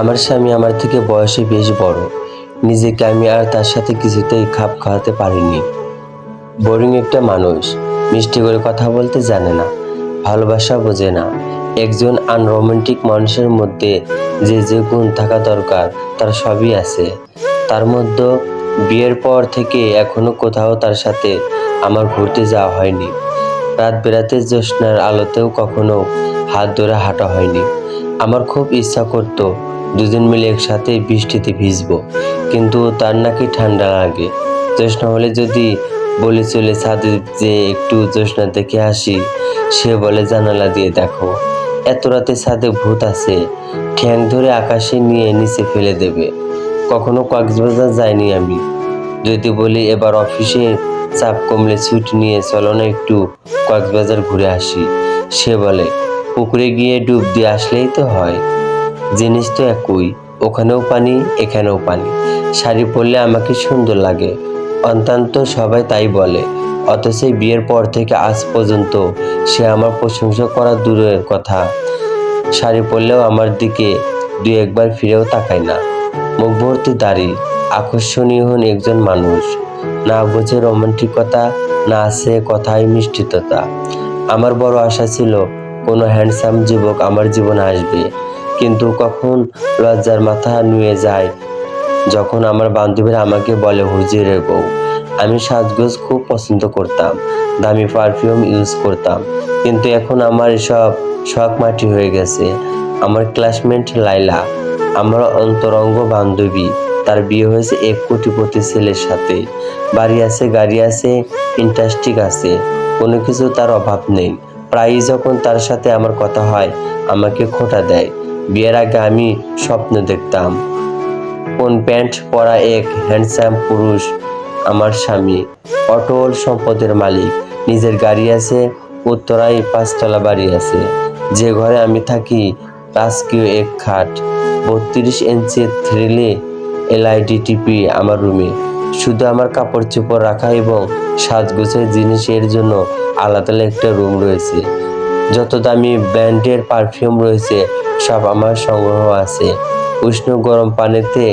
আমার স্বামী আমার থেকে বয়সে বেশ বড়। নিজেকে আমি আর তার সাথে কিছুতেই খাপ খাওয়াতে পারিনি। বোরিং একটা মানুষ, মিষ্টি করে কথা বলতে জানে না, ভালোবাসা বোঝে না। একজন আনরোমান্টিক মানুষের মধ্যে যে যে গুণ থাকা দরকার, তার সবই আছে। তার মধ্যে বিয়ের পর থেকে এখনও কোথাও তার সাথে আমার ঘুরতে যাওয়া হয়নি। রাত বেরাতে জ্যোৎস্নার আলোতেও কখনো হাত ধরে হাঁটা হয়নি। আমার খুব ইচ্ছা করতো দুজন মিলে একসাথে বৃষ্টিতে ভিজবো। কিন্তু তার নাকি ঠান্ডা লাগে। জ্যোৎস্না হলে যদি বলে চলে ছাদে যে একটু জ্যোৎস্না দেখে আসি, সে বলে জানালা দিয়ে দেখো। এত রাতে ছাদে ভূত আছে। ঠ্যাং ধরে আকাশে নিয়ে নিচে ফেলে দেবে। কখনো কক্সবাজার যাইনি আমি। যদি বলি এবার অফিসে চাপ কমলে ছুটি নিয়ে চলো না একটু কক্সবাজার ঘুরে আসি, সে বলে, পুকুরে গিয়ে ডুব দিয়ে আসলেই তো হয়। জিনিস তো একই, ওখানেও পানি, এখানেও পানি। শাড়ি পরলে আমাকে সুন্দর লাগে। অন্তান্ত সবাই তাই বলে। অথচ বিয়ের পর থেকে আজ পর্যন্ত সে আমার প্রশংসা করা দূরের কথা। শাড়ি পরলেও আমার দিকে দু একবার ফিরেও তাকায় না। মুখ ভর্তি দাড়ি আকর্ষণীয় হন একজন মানুষ। না বোঝে রোমান্টিকতা, না আছে কথায় মিষ্টিততা। আমার বড় আশা ছিল, কোনো হ্যান্ডসাম যুবক আমার জীবনে আসবে। কিন্তু কখন লজ্জার মাথা নুয়ে যায়। যখন আমার বান্ধবীরা আমাকে বলে হুজুরের বউ, আমি সাজগোজ খুব পছন্দ করতাম, দামি পারফিউম ইউজ করতাম, কিন্তু এখন আমার এসব শখ মাটি হয়ে গেছে। আমার ক্লাসমেট লাইলা আমার অন্তরঙ্গ বান্ধবী, তার বিয়ে হয়েছে এক কোটিপতি ছেলের সাথে। বাড়ি আছে, গাড়ি আছে ইন্টাস্টিক আছে, কোনো কিছু তার অভাব নেই। প্রায়ই যখন তার সাথে আমার কথা হয়, আমাকে খোটা দেয়। বিয়ের আগে আমি স্বপ্ন দেখতাম। কোন প্যান্ট পরা এক হ্যান্ডসাম পুরুষ আমার স্বামী, অটল সম্পদের মালিক। নিজের গাড়ি আছে, উত্তরায় পাঁচতলা বাড়ি আছে। যে ঘরে আমি থাকি, রাজকীয় এক খাট। বত্রিশ ইঞ্চি থ্রিলে এলআইডি টিপি আমার রুমে। শুধু আমার কাপড় চোপড় রাখা এবং সাজগোছের জিনিসের জন্য আলাদা একটা রুম রয়েছে। যত দামি ব্র্যান্ডের পারফিউম রয়েছে, সব আমার সংগ্রহ আছে। উষ্ণ গরম পানিতে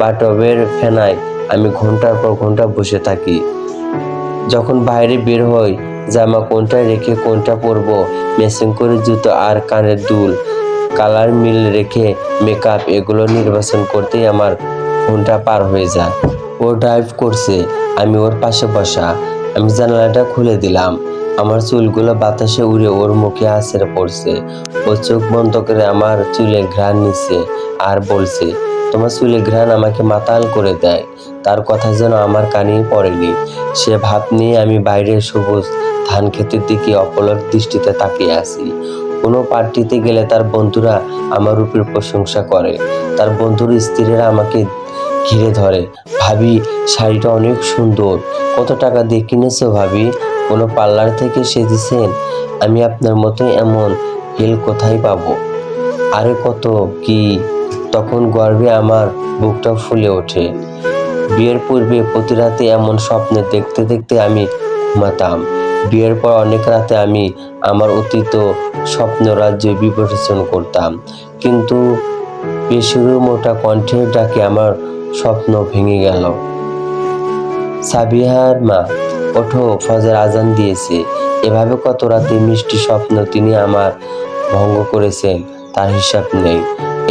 বা টবের ফেনায় আমি ঘণ্টার পর ঘণ্টা বসে থাকি। যখন বাইরে বের হই, জামা কোনটা রেখে কোনটা পরবো মেশিং করে জুতো আর কানের দুল, কালার মিল রেখে মেকআপ এগুলো নির্বাচন করতেই আমার ঘণ্টা পার হয়ে যায়। ও ড্রাইভ করছে, আমি ওর পাশে বসা, আমি জানালাটা খুলে দিলাম। আমার চুলগুলো বাতাসে উড়ে ওর মুখে আছড়ে পড়ছে। ও চোখ বন্ধ করে আমার চুলে ঘ্রাণ নিচ্ছে আর বলছে, তোমার চুলে ঘ্রাণ আমাকে মাতাল করে দেয়। তার কথা যেন আমার কানেই পড়েনি সে ভাব নিয়ে আমি বাইরের সবুজ ধান ক্ষেতের দিকে অপলক দৃষ্টিতে তাকিয়ে আছি। কোনো পার্টিতে গেলে তার বন্ধুরা আমার রূপের প্রশংসা করে। তার বন্ধুর স্ত্রীরা আমাকে ঘিরে ধরে, ভাবি, শাড়িটা অনেক সুন্দর। কত টাকা দিয়ে কিনেছো ভাবি? কোনো পার্লার থেকে সেজেছেন, আমি আপনার মতোই এমন হিল কোথায় পাবো? আরে কত, কি? তখন গর্বে আমার বুকটা ফুলে ওঠে। বিয়ের পূর্বে প্রতি রাতে এমন স্বপ্নে দেখতে দেখতে আমি ঘুমাতাম। বিয়ের পর অনেক রাতে আমি আমার অতীত স্বপ্ন রাজ্যে বিপর্যন করতাম। কিন্তু বেসুরু মোটা কণ্ঠের ডাকে আমার স্বপ্ন ভেঙে গেল। সাবিহার মা ওঠো, ফজর আজান দিয়েছে। এভাবে কত রাতে মিষ্টি স্বপ্ন তিনি আমার ভঙ্গ করেছেন, তার হিসাব নেই।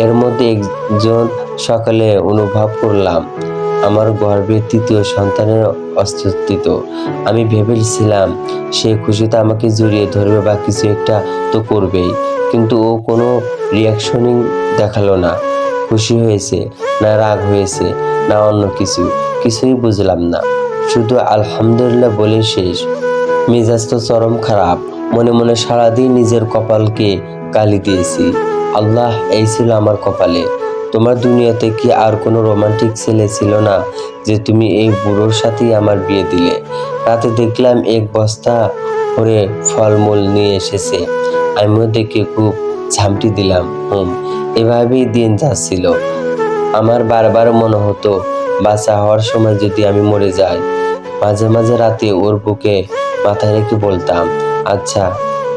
এর মধ্যে একজন সকালে অনুভব করলাম, আমার গর্ভে তৃতীয় সন্তানের অস্তিত্ব। আমি ভেবেছিলাম, সে খুশিতে আমাকে জড়িয়ে ধরবে বা কিছু একটা তো করবেই, কিন্তু ও কোনো রিয়াকশনই দেখাল না। খুশি হয়েছে, না রাগ হয়েছে, না অন্য কিছু, কিছুই বুঝলাম না। শুধু আলহামদুলিল্লাহ বলে শেষ। মেজাজ তো চরম খারাপ। মনে মনে সারাদিন নিজের কপালকে গালি দিয়েছি। আল্লাহ, এই ছিল আমার কপালে। তোমার দুনিয়াতে কি আর কোনো রোমান্টিক ছেলে ছিল না যে তুমি এই বুড়োর সাথেই আমার বিয়ে দিলে? রাতে দেখলাম এক বস্তা ভরে ফলমূল নিয়ে এসেছে। আমিও দেখে খুব ঝামটি দিলাম, হুম, এভাবেই দিন যাচ্ছিল। আমার বারবার মনে হতো বাচ্চা হওয়ার সময় যদি আমি মরে যাই, মাঝে মাঝে রাতে ওর বুকে মাথায় রেখে বলতাম আচ্ছা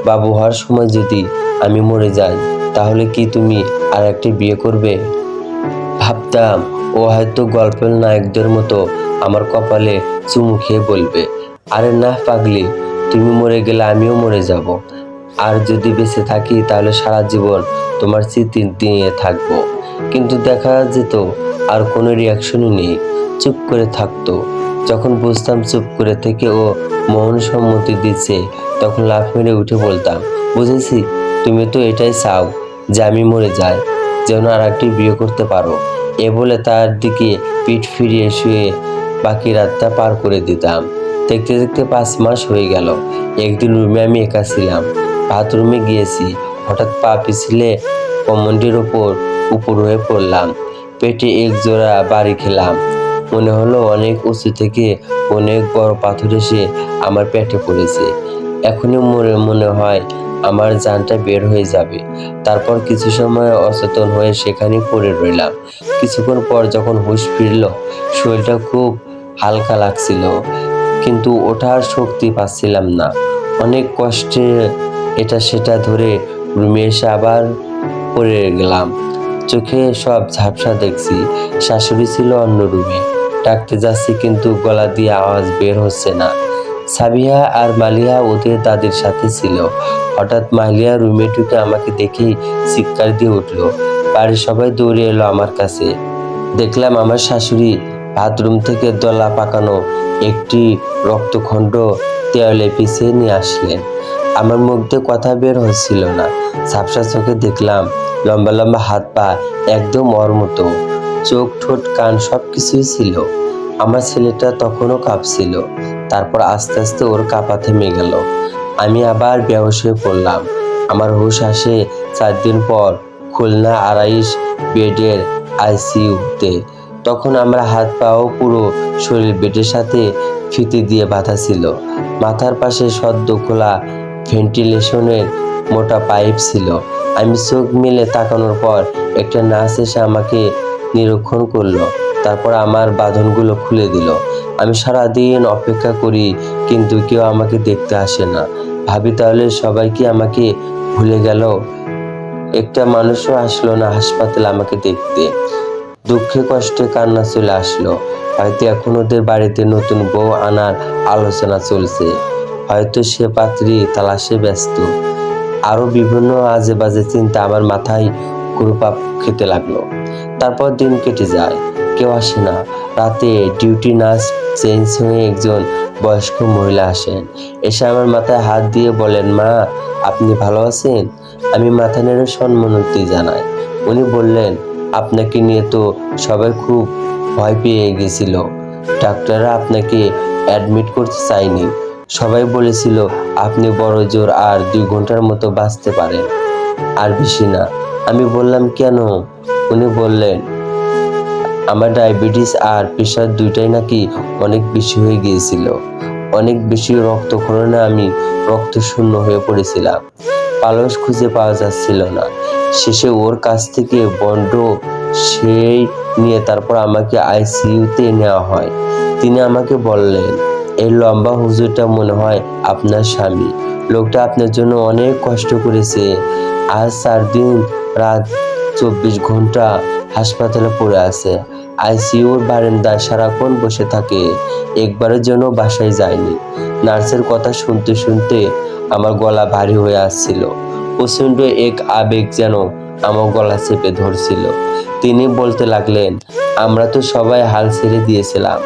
বাবু হওয়ার সময় যদি আমি মরে যাই, তাহলে কি তুমি আর একটি বিয়ে করবে? ভাবতাম, ও হয়তো গল্পের নায়কদের মতো আমার কপালে চুমু খেয়ে বলবে, আরে না পাগলি, তুমি মরে গেলে আমিও মরে যাব। আর যদি বেঁচে থাকি, তাহলে সারা জীবন তোমার স্মৃতি নিয়ে থাকব। কিন্তু দেখা যেত আর কোনো রিয়াকশনই নেই। চুপ করে থাকতো। যখন বুঝতাম চুপ করে থেকে ও মৌন সম্মতি দিচ্ছে, তখন লাফ মেরে উঠে বলতাম, বুঝেছি, তুমি তো এটাই চাও যে আমি মরে যাই, যেন আর একটি বিয়ে করতে পারো। এ বলে তার দিকে পিঠ ফিরিয়ে শুয়ে বাকি রাতটা পার করে দিতাম। দেখতে দেখতে পাঁচ মাস হয়ে গেল। একদিন রুমে আমি একা ছিলাম। বাথরুমে গিয়েছি। হঠাৎ পা পিছলে কমন্ডের ওপর উপর হয়ে পড়লাম। পেটে এক জোড়া বাড়ি খেলাম। মনে হলো অনেক উঁচু থেকে অনেক বড় পাথর এসে আমার পেটে পড়েছে। এখনই মনে মনে হয় আমার জানটা বের হয়ে যাবে। তারপর কিছু সময় অচেতন হয়ে সেখানে পড়ে রইলাম। কিছুক্ষণ পর যখন হুঁশ ফিরল, শরীরটা খুব হালকা লাগছিল। কিন্তু ওঠার শক্তি পাচ্ছিলাম না। অনেক কষ্টে এটা সেটা ধরে রুমে এসে আবার পড়ে গেলাম। চোখে সব ঝাপসা দেখছি, শাশুড়ি ছিল অন্য রুমে। ডাকতে যাচ্ছি কিন্তু গলা দিয়ে আওয়াজ বের হচ্ছে না। সাবিহা আর মালিয়া ওদের দাদির সাথে ছিল। হঠাৎ মালিয়া রুমে ঢুকে আমাকে দেখেই চিৎকার দিয়ে উঠল। বাড়ির সবাই দৌড়ে এলো আমার কাছে। দেখলাম আমার শাশুড়ি বাথরুম থেকে দলা পাকানো একটি রক্তখণ্ড দেওয়ালে পিছিয়ে নিয়ে আসলেন। আমার মুখ দিয়ে কথা বের হচ্ছিল না। ঝাপসা চোখে দেখলাম লম্বা লম্বা হাত পা একদম ওর মতো। চোখ, ঠোঁট, কান সব কিছুই ছিল। আমার ছেলেটা তখনও কাঁপছিল। তারপর আস্তে আস্তে ওর কাঁপা থেমে গেল। আমি আবার বেহস হয়ে পড়লাম। আমার হুশ আসে চার দিন পর খুলনা আড়াইশ বেডের আইসিইউতে। তখন আমার হাত পাও পুরো শরীর বেডের সাথে ফিতে দিয়ে বাঁধা ছিল। মাথার পাশে সদ্য খোলা ভেন্টিলেশনের মোটা পাইপ ছিল। আমি চোখ মেলে তাকানোর পর একটা নার্স এসে আমাকে নিরীক্ষণ করল। তারপর আমার বাঁধনগুলো খুলে দিল। আমি সারাদিন অপেক্ষা করি, কিন্তু কেউ আমাকে দেখতে আসে না। ভাবি, তাহলে সবাই কি আমাকে ভুলে গেল? একটা মানুষও আসলো না হাসপাতালে আমাকে দেখতে। দুঃখে কষ্টে কান্না চলে আসলো। হয়তো এখন ওদের বাড়িতে নতুন বউ আনার আলোচনা চলছে। হয়তো সে পাত্রী তালাশে ব্যস্ত। আরও বিভিন্ন আজে বাজে চিন্তা আমার মাথায় ঘুরপাক খেতে লাগল। তারপর দিন কেটে যায়, কেউ আসে না। রাতে ডিউটি নার্স চেঞ্জ হয়ে একজন বয়স্ক মহিলা আসেন। এসে আমার মাথায় হাত দিয়ে বলেন, মা, আপনি ভালো আছেন? আমি মাথা নেড়ে সম্মতি জানাই। উনি বললেন, আপনাকে নিয়ে তো সবাই খুব ভয় পেয়ে গেছিল। ডাক্তাররা আপনাকে অ্যাডমিট করতে চায়নি। সবাই বলেছিল, আপনি বড় জোর আর দুই ঘণ্টার মতো বাঁচতে পারেন। আর বেশি না। আমি বললাম, কেন? উনি বললেন, আমার ডায়াবেটিস আর প্রেশার দুইটাই নাকি অনেক বেশি হয়ে গিয়েছিল। অনেক বেশি রক্তক্ষরণে আমি রক্ত শূন্য হয়ে পড়েছিলাম। পালস খুঁজে পাওয়া যাচ্ছিল না। শেষে ওর কাছ থেকে বন্ড সেই নিয়ে তারপর আমাকে আইসিইউতে নেওয়া হয়। তিনি আমাকে বললেন এই লম্বা হুজুরটা মনে হয় আপনার স্বামী। লোকটা আপনার জন্য অনেক কষ্ট করেছে। আজ চার দিন রাত চব্বিশ ঘণ্টা হাসপাতালে পড়ে আছে। আইসিইউর বারান্দায় সারাক্ষণ বসে থাকে। একবারের জন্য বাসায় যায়নি। নার্সের কথা শুনতে শুনতে আমার গলা ভারী হয়ে আসছিল। প্রচণ্ড এক আবেগ যেন আমার গলা চেপে ধরছিল। তিনি বলতে লাগলেন, আমরা তো সবাই হাল ছেড়ে দিয়েছিলাম,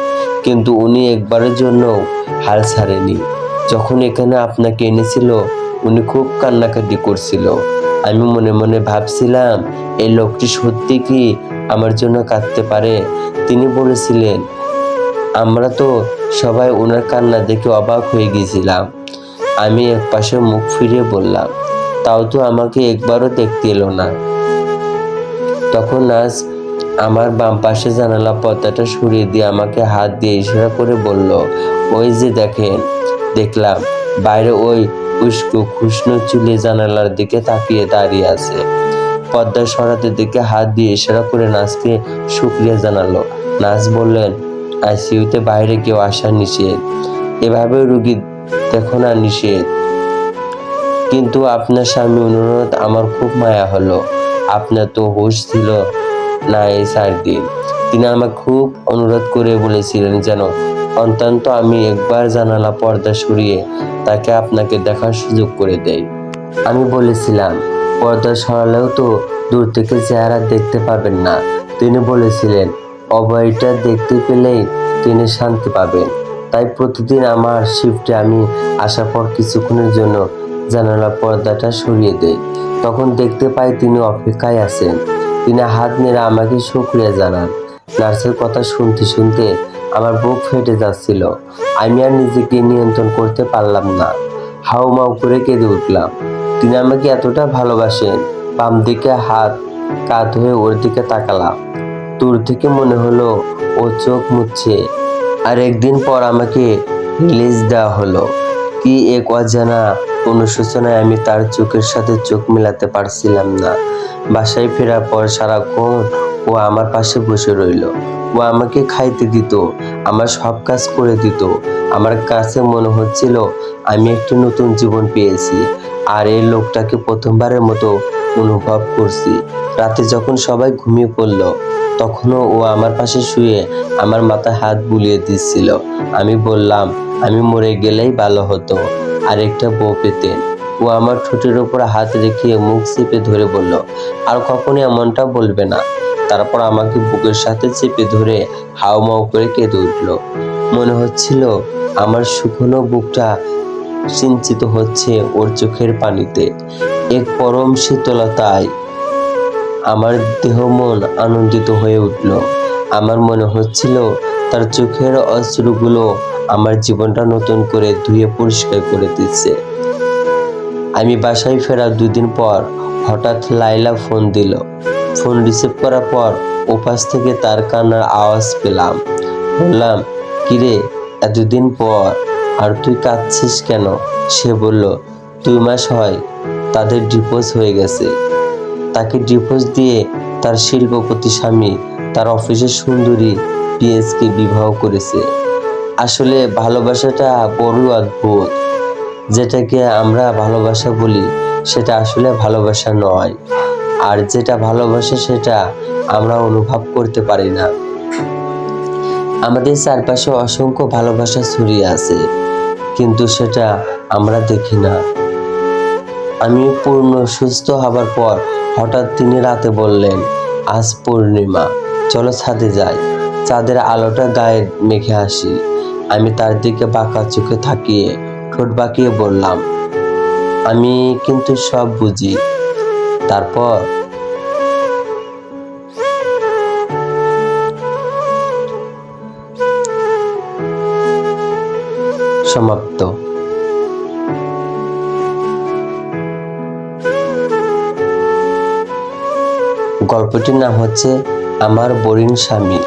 কিন্তু উনি একবারের জন্য হাল ছাড়েনি। যখন এখানে আপনাকে এনেছিল, উনি খুব কান্নাকাটি করছিল। আমি মনে মনে ভাবছিলাম, এই লোকটি সত্যি কি আমার জন্য কাঁদতে পারে? তিনি বলেছিলেন, আমরা তো সবাই ওনার কান্না দেখে অবাক হয়ে গিয়েছিলাম। আমি এক পাশে মুখ ফিরিয়ে বললাম তাও তো আমাকে একবারও দেখতে এলো না। তখন নার্স আমার বাম পাশে জানালা পর্দাটা সরিয়ে দিয়ে আমাকে হাত দিয়ে ইশারা করে বলল, ওই যে দেখেন, দেখলাম, বাইরে ওই উস্কো খুশনো চুলে জানালার দিকে তাকিয়ে দাঁড়িয়ে আছে। পর্দা সরাতে দিকে হাত দিয়ে ইশারা করে নাচকে শুক্রিয়া জানালো। নাচ বললেন আইসিইউতে বাইরে কেউ আসা নিষেধ। এভাবে রুগী দেখো না নিষেধ। কিন্তু আপনার স্বামী অনুরোধ আমার খুব মায়া হলো। আপনার তো হুশ ছিল না এই চার দিন তিনি আমাকে খুব অনুরোধ করে বলেছিলেন যেন অন্তত আমি একবার জানালা পর্দা সরিয়ে তাকে আপনাকে দেখার সুযোগ করে দেই। আমি বলেছিলাম, পর্দা সরালেও তো দূর থেকে চেহারা দেখতে পাবেন না। তিনি বলেছিলেন, অভয়টা দেখতে পেলেই তিনি শান্তি পাবেন। তাই প্রতিদিন আমার শিফটে আমি আসার পর কিছুক্ষণের জন্য জানালা পর্দাটা সরিয়ে দেয়। তখন দেখতে পাই তিনি অপেক্ষায় আছেন। তিনি হাত নেড়ে আমাকে শুক্রিয়া জানান। নার্সের কথা শুনতে শুনতে আমার বুক ফেটে যাচ্ছিল। আমি আর নিজেকে নিয়ন্ত্রণ করতে পারলাম না। হাউ মাউ করে কেঁদে উঠলাম। তিনি আমাকে এতটা ভালোবাসেন, বাম দিকে হাত, কাত হয়ে ওর দিকে তাকালাম। দূর থেকে মনে হলো ও চোখ মুছছে। আর একদিন পর আমাকে রিলিজ দেওয়া হলো। কি এক অজানা অনুশোচনায় আমি তার চোখের সাথে চোখ মেলাতে পারছিলাম না। বাসায় ফেরার পর সারাক্ষণ ও আমার পাশে বসে রইল। ও আমাকে খাইতে দিত, আমার সব কাজ করে দিত। আমার কাছে মনে হচ্ছিল, আমি একটি নতুন জীবন পেয়েছি। আর এই লোকটাকে প্রথমবারের মতো অনুভব করছি। রাতে যখন সবাই ঘুমিয়ে পড়ল, তখনও ও আমার পাশে শুয়ে আমার মাথায় হাত বুলিয়ে দিচ্ছিল। আমি বললাম, আমি মরে গেলেই ভালো হতো। আর একটা বউ পেতেন ও আমার ঠোঁটের উপর হাত রেখে মুখ চেপে ধরে বলল, আর কখনই এমনটা বলবে না। তারপর আমাকে বুকের সাথে চেপে ধরে হাউমাউ করে কেঁদে উঠল। মনে হচ্ছিল আমার শুকনো বুকটা সিঞ্চিত হচ্ছে ওর চোখের পানিতে। এক পরম শীতলতায় আমার দেহ মন আনন্দিত হয়ে উঠল। আমার মনে হচ্ছিল তার চোখের অশ্রুগুলো আমার জীবনটা নতুন করে ধুয়ে পরিষ্কার করে দিচ্ছে। আমি বাসায় ফেরার দুদিন পর হঠাৎ লাইলা ফোন দিল। ফোন রিসিভ করার পর ওপাশ থেকে তার কান্নার আওয়াজ পেলাম। বললাম, কিরে, এতদিন পর আর তুই কাঁদছিস কেন? সে বলল, দুই মাস হয়, তাদের ডিভোর্স হয়ে গেছে। তাকে ডিভোর্স দিয়ে তার শিল্পপতি স্বামী তার অফিসের সুন্দরী পিএসকে বিবাহ করেছে। আসলে ভালোবাসাটা বড়ই অদ্ভুত। যেটাকে আমরা ভালোবাসা বলি, সেটা আসলে ভালোবাসা নয়। আর যেটা ভালোবাসা সেটা আমরা অনুভব করতে পারি না। আমাদের চারপাশে অসংখ্য ভালোবাসা ছড়িয়ে আছে, কিন্তু সেটা আমরা দেখি না। আমি পূর্ণ সুস্থ হবার পর হঠাৎ তিনি রাতে বললেন, আজ পূর্ণিমা, চলো ছাদে যাই। চাঁদের আলোটা গায়ে মেখে আসি। আমি তার দিকে বাঁকা চোখে থাকিয়ে ঠোঁট বাঁকিয়ে বললাম, আমি কিন্তু সব বুঝি। তারপর সমাপ্ত। গল্পটির নাম হচ্ছে আমার বোরিং স্বামী।